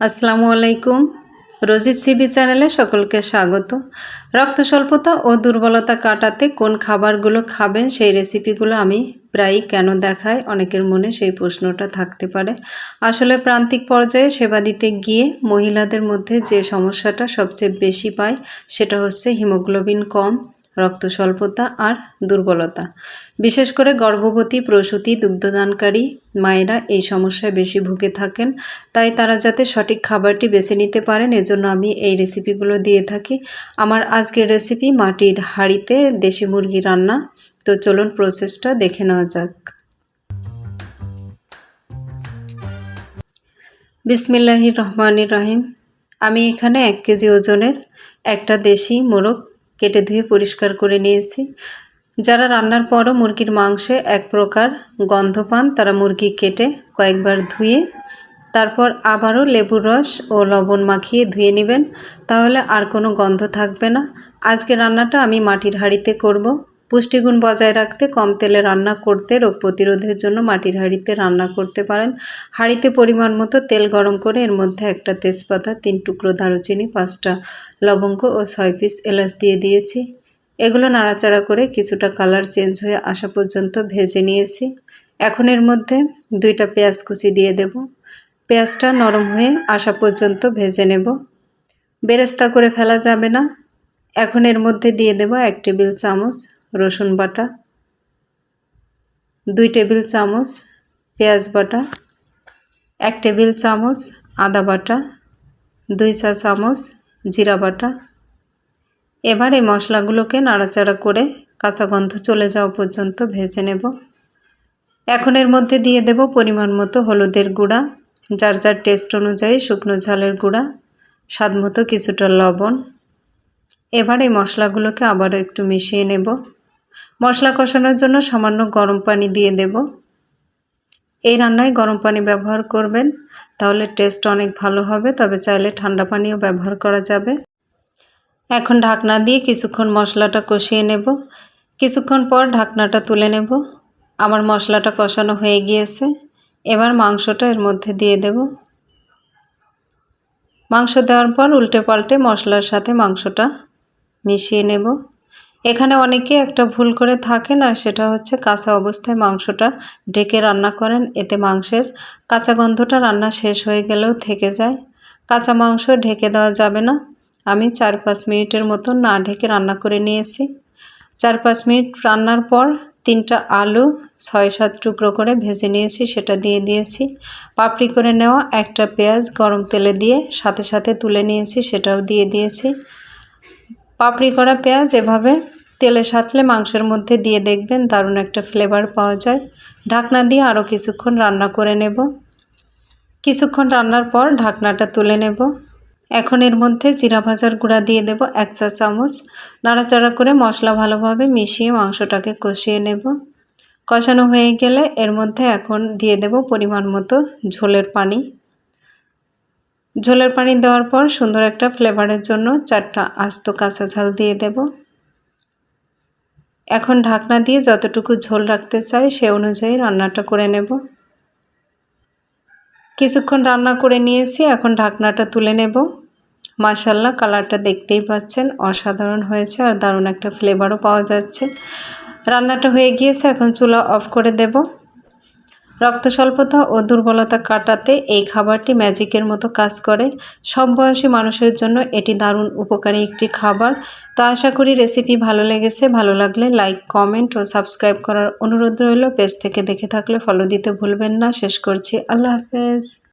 আসসালামু আলাইকুম। রোজিত সিবি চ্যানেলে সকলকে স্বাগত। রক্ত স্বল্পতা ও দুর্বলতা কাটাতে কোন খাবারগুলো খাবেন, সেই রেসিপিগুলো আমি প্রায়ই কেন দেখাই, অনেকের মনে সেই প্রশ্নটা থাকতে পারে। আসলে প্রান্তিক পর্যায়ে সেবা দিতে গিয়ে মহিলাদের মধ্যে যে সমস্যাটা সবচেয়ে বেশি পায়, সেটা হচ্ছে হিমোগ্লোবিন কম। রক্ত স্বল্পতা আর দুর্বলতা। বিশেষ করে গর্ভবতী, প্রসূতি, দুগ্ধদানকারী মায়েরা এই সমস্যায় বেশি ভুগে থাকেন, তাই তারা যাতে সঠিক খাবারটি বেছে নিতে পারেন, এজন্য আমি এই রেসিপিগুলো দিয়ে থাকি। আমার আজকের রেসিপি মাটির হাঁড়িতে দেশি মুরগি রান্না। তো চলুন প্রসেসটা দেখে নেওয়া যাক। বিসমিল্লাহির রহমানির রহিম। আমি এখানে এক কেজি ওজনের একটা দেশি মোরগ কেটে ধুয়ে পরিষ্কার করে নিয়েছি। যারা রান্নার পরও মুরগির মাংসে এক প্রকার গন্ধ পান, তারা মুরগি কেটে কয়েকবার ধুয়ে, তারপর আবারও লেবুর রস ও লবণ মাখিয়ে ধুয়ে নেবেন। তাহলে আর কোনো গন্ধ থাকবে না। আজকে রান্নাটা আমি মাটির হাঁড়িতে করব। পুষ্টিগুণ বজায় রাখতে, কম তেলে রান্না করতে, রোগ প্রতিরোধের জন্য মাটির হাঁড়িতে রান্না করতে পারেন। হাঁড়িতে পরিমাণ মতো তেল গরম করে এর মধ্যে একটা তেজপাতা, তিন টুকরো দারুচিনি, পাঁচটা লবঙ্গ ও ছয় পিস এলাচ দিয়ে দিয়েছি। এগুলো নাড়াচাড়া করে কিছুটা কালার চেঞ্জ হয়ে আসা পর্যন্ত ভেজে নিয়েছি। এখন এর মধ্যে দুইটা পেঁয়াজ কুচি দিয়ে দেব। পেঁয়াজটা নরম হয়ে আসা পর্যন্ত ভেজে নেব। বেরেস্তা করে ফেলা যাবে না। এখন এর মধ্যে দিয়ে দেব এক টেবিল চামচ রসুন বাটা, দুই টেবিল চামচ পেঁয়াজ বাটা, এক টেবিল চামচ আদা বাটা, দুই চা চামচ জিরা বাটা। এবার এই মশলাগুলোকে নাড়াচাড়া করে কাঁচা গন্ধ চলে যাওয়া পর্যন্ত ভেজে নেব। এখন এর মধ্যে দিয়ে দেব পরিমাণ মতো হলুদের গুঁড়া, যার যার টেস্ট অনুযায়ী শুকনো ঝালের গুঁড়া, স্বাদ মতো কিছুটা লবণ। এবার এই মশলাগুলোকে আবারও একটু মিশিয়ে নেব। মশলা কষানোর জন্য সামান্য গরম পানি দিয়ে দেব। এই রান্নায় গরম পানি ব্যবহার করবেন, তাহলে টেস্ট অনেক ভালো হবে, তবে চাইলে ঠান্ডা পানিও ব্যবহার করা যাবে। এখন ঢাকনা দিয়ে কিছুক্ষণ মশলাটা কষিয়ে নেব। কিছুক্ষণ পর ঢাকনাটা তুলে নেব। আমার মশলাটা কষানো হয়ে গিয়েছে। এবার মাংসটা এর মধ্যে দিয়ে দেব। মাংস দেওয়ার পর উল্টে পাল্টে মশলার সাথে মাংসটা মিশিয়ে নেব। এখানে অনেকে একটা ভুল করে থাকেন আর সেটা হচ্ছে কাঁচা অবস্থায় মাংসটা ঢেকে রান্না করেন। এতে মাংসের কাঁচা গন্ধটা রান্না শেষ হয়ে গেলেও থেকে যায়। কাঁচা মাংস ঢেকে দেওয়া যাবে না। আমি চার পাঁচ মিনিটের মতো না ঢেকে রান্না করে নিয়েছি। চার পাঁচ মিনিট রান্নার পর তিনটা আলু ছয় সাত টুকরো করে ভেজে নিয়েছি, সেটা দিয়ে দিয়েছি। পাপড়ি করে নেওয়া একটা পেঁয়াজ গরম তেলে দিয়ে সাথে সাথে তুলে নিয়েছি, সেটাও দিয়ে দিয়েছি। পাপড়ি করা পেঁয়াজ এভাবে তেলে সাতলে মাংসের মধ্যে দিয়ে দেখবেন দারুণ একটা ফ্লেভার পাওয়া যায়। ঢাকনা দিয়ে আরও কিছুক্ষণ রান্না করে নেব। কিছুক্ষণ রান্নার পর ঢাকনাটা তুলে নেব। এখন এর মধ্যে জিরা ভাজার গুঁড়া দিয়ে দেব এক চা চামচ। নাড়াচাড়া করে মশলা ভালোভাবে মিশিয়ে মাংসটাকে কষিয়ে নেব। কষানো হয়ে গেলে এর মধ্যে এখন দিয়ে দেব পরিমাণ মতো ঝোলের পানি। ঝোলের পানি দেওয়ার পর সুন্দর একটা ফ্লেভারের জন্য চারটা আস্ত কাঁচা ঝাল দিয়ে দেব। এখন ঢাকনা দিয়ে যতটুকু ঝোল রাখতে চাই সে অনুযায়ী রান্নাটা করে নেব। কিছুক্ষণ রান্না করে নিয়েছি, এখন ঢাকনাটা তুলে নেব। মাশাল্লাহ কালারটা দেখতেই পাচ্ছেন, অসাধারণ হয়েছে আর দারুণ একটা ফ্লেভারও পাওয়া যাচ্ছে। রান্নাটা হয়ে গিয়েছে, এখন চুলা অফ করে দেব। রক্ত স্বল্পতা ও দুর্বলতা কাটাতে এই খাবারটি ম্যাজিকের মতো কাজ করে। সব বয়সী মানুষের জন্য এটি দারুণ উপকারী একটি খাবার। তো আশা করি রেসিপি ভালো লেগেছে। ভালো লাগলে লাইক, কমেন্ট ও সাবস্ক্রাইব করার অনুরোধ রইল। পেজ থেকে দেখে থাকলে ফলো দিতে ভুলবেন না। শেষ করছি। আল্লাহ হাফেজ।